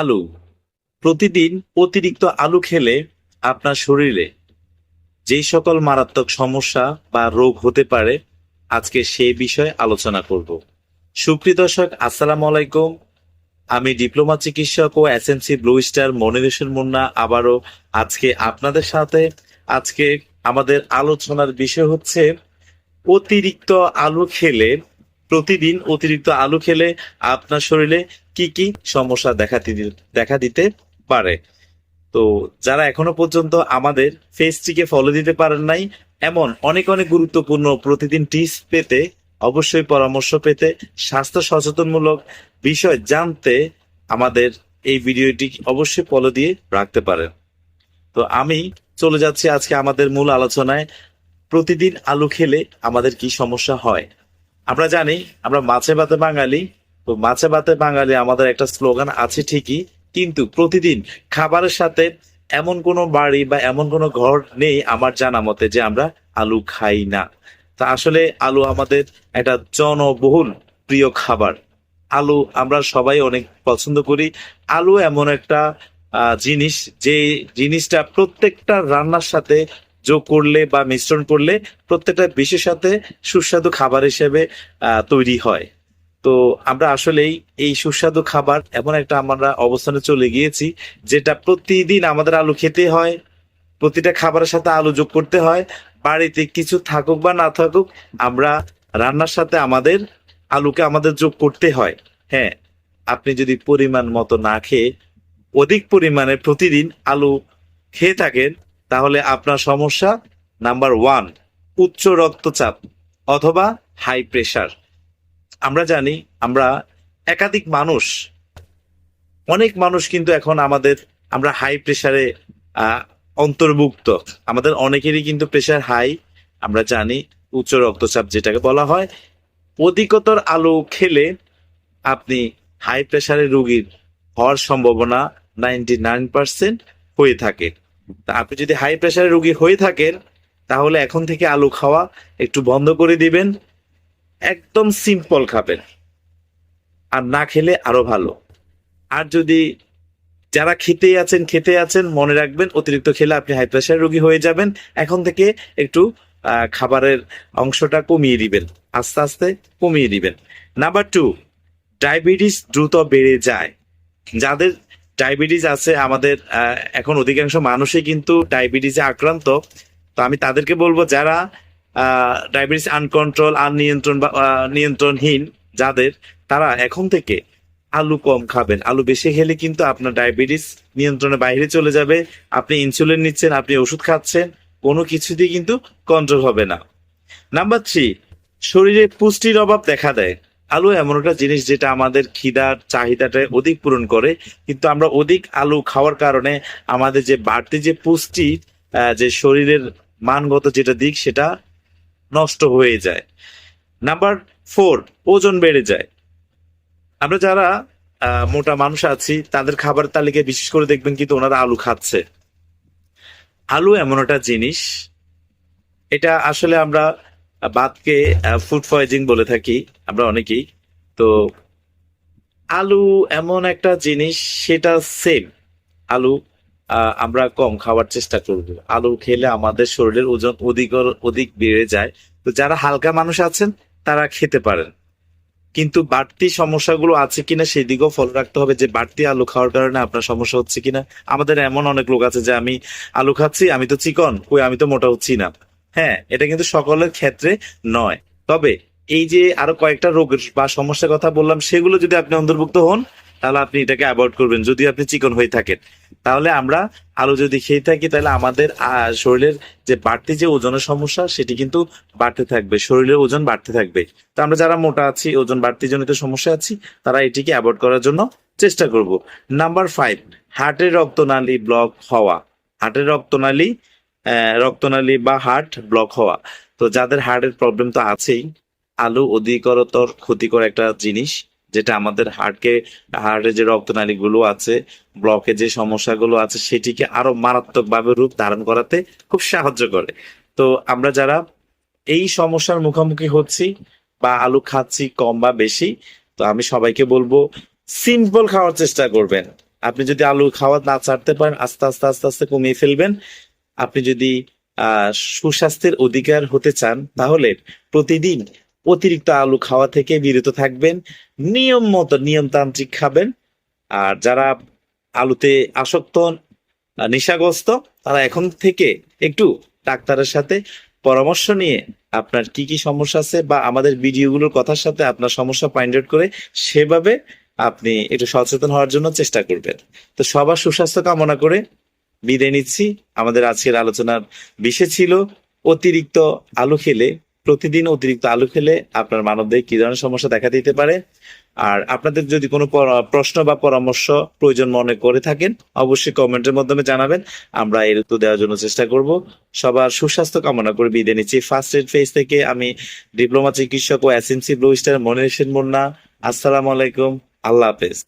আলু। প্রতিদিন অতিরিক্ত আলু খেলে আপনার শরীরে যেই সকল মারাত্মক সমস্যা বা রোগ হতে পারে, আজকে সেই বিষয়ে আলোচনা করব। সুপ্রিয় দর্শক, আসসালামু আলাইকুম। আমি ডিপ্লোমা চিকিৎসক ও এসএমসি ব্লু স্টার মনিবেশন মুন্না আবারও আজকে আপনাদের সাথে। আজকে আমাদের আলোচনার বিষয় হচ্ছে, অতিরিক্ত আলু খেলে প্রতিদিন অতিরিক্ত আলু খেলে আপনার শরীরে কি কি সমস্যা দেখা দেখা দিতে পারে? তো যারা এখনও পর্যন্ত আমাদের ফেসটিকে ফলো দিতে পারেন নাই, এমন অনেক অনেক গুরুত্বপূর্ণ প্রতিদিন টিপস পেতে অবশ্যই পরামর্শ পেতে স্বাস্থ্য সচেতনমূলক বিষয় জানতে আমাদের এই ভিডিওটি অবশ্যই ফলো দিয়ে রাখতে পারেন। তো আমি চলে যাচ্ছি আজকে আমাদের মূল আলোচনায়, প্রতিদিন আলু খেলে আমাদের কি সমস্যা হয়? আমরা জানি, আমরা মাছে ভাতে বাঙালি, তো মাছে ভাতে বাঙালি আমাদের একটা স্লোগান আছে ঠিকই, কিন্তু প্রতিদিন খাবারের সাথে এমন কোনো বাড়ি বা এমন কোনো ঘর নেই আমার জানা মতে যে আমরা আলু খাই না। তা আসলে আলু আমাদের একটা জনবহুল প্রিয় খাবার। আলু আমরা সবাই অনেক পছন্দ করি। আলু এমন একটা জিনিস যে জিনিসটা প্রত্যেকটা রান্নার সাথে যোগ করলে বা মিশ্রণ করলে প্রত্যেকটা বিশের সাথে সুস্বাদু খাবার হিসেবে তৈরি হয়। তো আমরা আসলেই এই সুস্বাদু খাবার এমন একটা আমরা অবস্থানে চলে গিয়েছি, যেটা প্রতিদিন আমাদের আলু খেতে হয়, প্রতিটা খাবারের সাথে আলু যোগ করতে হয়, বাড়িতে কিছু থাকুক বা না থাকুক, আমরা রান্নার সাথে আমাদের আলুকে আমাদের যোগ করতে হয়। হ্যাঁ আপনি যদি পরিমাণ মতো না খেয়ে অধিক পরিমাণে প্রতিদিন আলু খেয়ে থাকেন তাহলে আপনার সমস্যা নাম্বার ওয়ান, উচ্চ রক্তচাপ অথবা হাই প্রেশার। আমরা জানি আমরা একাধিক মানুষ, অনেক মানুষ কিন্তু এখন আমাদের, আমরা হাই প্রেশারে অন্তর্ভুক্ত। আমাদের অনেকেরই কিন্তু প্রেশার হাই। আমরা জানি উচ্চ রক্তচাপ যেটাকে বলা হয়। অধিকতর আলো খেলে আপনি হাই প্রেশারের রোগীর হওয়ার সম্ভাবনা নাইনটি নাইন পার্সেন্ট হয়ে থাকে। তা আপনি যদি হাই প্রেসারের রুগী হয়ে থাকেন, তাহলে এখন থেকে আলু খাওয়া একটু বন্ধ করে দিবেন। একদম সিম্পল খাবেন। আর না খেলে আরও ভালো। আর যদি যারা খেতে আছেন খেতে আছেন, মনে রাখবেন অতিরিক্ত খেলে আপনি হাই প্রেশার রোগী হয়ে যাবেন। এখন থেকে একটু খাবারের অংশটা কমিয়ে দিবেন। আস্তে আস্তে কমিয়ে দিবেন। নাম্বার টু ডায়াবেটিস দ্রুত বেড়ে যায়। যাদের ডায়াবেটিস আছে, আমাদের এখন অধিকাংশ মানুষই কিন্তু ডায়াবেটিসে আক্রান্ত। তো আমি তাদেরকে বলব যারা ডায়াবেটিস আনকন্ট্রোল আর নিয়ন্ত্রণ বা নিয়ন্ত্রণহীন যাদের, তারা এখন থেকে আলু কম খাবেন। আলু বেশি খেলে কিন্তু আপনার ডায়াবেটিস নিয়ন্ত্রণের বাইরে চলে যাবে। আপনি ইনসুলিন নিচ্ছেন, আপনি ওষুধ খাচ্ছেন, কোনো কিছুতেই কিন্তু কন্ট্রোল হবে না। নাম্বার থ্রি শরীরে পুষ্টির অভাব দেখা দেয়। আলু এমন একটা জিনিস যেটা আমাদের খিদার চাহিদাটা অধিক পূরণ করে, কিন্তু আমরা অধিক আলু খাওয়ার কারণে আমাদের যে বাড়তি যে পুষ্টি যে শরীরের মানগত যেটা দিক, সেটা নষ্ট হয়ে যায়। নাম্বার ফোর ওজন বেড়ে যায়। আমরা যারা মোটা মানুষ আছি, তাদের খাবার তালিকায় বিশেষ করে দেখবেন কিন্তু ওনারা আলু খাচ্ছে। আলু এমন একটা জিনিস, এটা আসলে আমরা বাতকে ফুড পয়জিং বলে থাকি আমরা অনেকেই। তো আলু এমন একটা জিনিস, সেটা সেম আলু আমরা কম খাওয়ার চেষ্টা করব। আলু খেলে আমাদের শরীরের ওজন অধিক অধিক বেড়ে যায়। তো যারা হালকা মানুষ আছেন, তারা খেতে পারেন। কিন্তু বাড়তি সমস্যাগুলো আছে কিনা, সেই দিকেও ফলো রাখতে হবে যে বাড়তি আলু খাওয়ার কারণে আপনার সমস্যা হচ্ছে কিনা। আমাদের এমন অনেক লোক আছে যে, আমি আলু খাচ্ছি, আমি তো চিকন, কই আমি তো মোটা হচ্ছি না। হ্যাঁ এটা কিন্তু সকলের ক্ষেত্রে নয়। তবে এই যে আরও কয়েকটা রোগের বা সমস্যার কথা বললাম, সেগুলো যদি আপনি অন্তর্ভুক্ত হন, তাহলে আপনি এটাকে অ্যাভয়েড করবেন, যদি আপনি চিকন হয়ে থাকেন। তাহলে আমরা আলু যদি খেয়ে থাকি, তাহলে আমাদের শরীরের যে বাড়তি যে ওজনের সমস্যা, সেটি কিন্তু বাড়তে থাকবে, শরীরের ওজন বাড়তে থাকবে। তো আমরা যারা মোটা আছি, ওজন বাড়তি জনিত সমস্যা আছি, তারা এটিকে অ্যাভয়েড করার জন্য চেষ্টা করব। নাম্বার ফাইভ হার্টের রক্তনালী ব্লক হওয়া। হার্টের রক্তনালী রক্তনালী বা হার্ট ব্লক হওয়া। তো যাদের হার্টের প্রবলেম তো আছেই, আলু অধিকতর ক্ষতিকর একটা জিনিস, যেটা আমাদের হার্টকে হার্টের যে রক্তনালী গুলো আছে ব্লকে যে সমস্যাগুলো আছে, সেটিকে আরও মারাত্মকভাবে রূপ ধারণ করাতে খুব সাহায্য করে। তো আমরা যারা এই সমস্যার মুখোমুখি হচ্ছি বা আলু খাচ্ছি কম বা বেশি, তো আমি সবাইকে বলব সিম্পল খাওয়ার চেষ্টা করবেন। আপনি যদি আলু খাওয়া না ছাড়তে পারেন, আস্তে আস্তে আস্তে আস্তে কমিয়ে ফেলবেন। আপনি যদি সুস্বাস্থ্যের অধিকার হতে চান, তাহলে প্রতিদিন অতিরিক্ত আলু খাওয়া থেকে বিরত থাকবেন, নিয়ম মতো নিয়মতান্ত্রিক খাবেন। আর যারা আলুতে আসক্ত নেশাগ্রস্ত, তারা এখন থেকে একটু ডাক্তারের সাথে পরামর্শ নিয়ে আপনার কি কি সমস্যা আছে বা আমাদের ভিডিওগুলোর কথার সাথে আপনার সমস্যা ফাইন্ড আউট করে সেভাবে আপনি একটু সচেতন হওয়ার জন্য চেষ্টা করবেন। তো সবার সুস্বাস্থ্য কামনা করে বিদায় নিচ্ছি। আমাদের আজকের আলোচনার বিষয় ছিল অতিরিক্ত আলু খেলে, প্রতিদিন অতিরিক্ত আলু খেলে আপনার মানবদেহে কি ধরনের সমস্যা দেখা দিতে পারে? আর আপনাদের যদি কোনো প্রশ্ন বা পরামর্শ প্রয়োজন মনে করে থাকেন, অবশ্যই কমেন্টের মাধ্যমে জানাবেন। আমরা এর উত্তর দেওয়ার জন্য চেষ্টা করব। সবার সুস্বাস্থ্য কামনা করে বিদায় নিচ্ছি। ফার্স্ট এড ফেজ থেকে আমি ডিপ্লোমা চিকিৎসক ও SMC blue star Monir Sen Munna. আসসালামু আলাইকুম। আল্লাহ হাফেজ।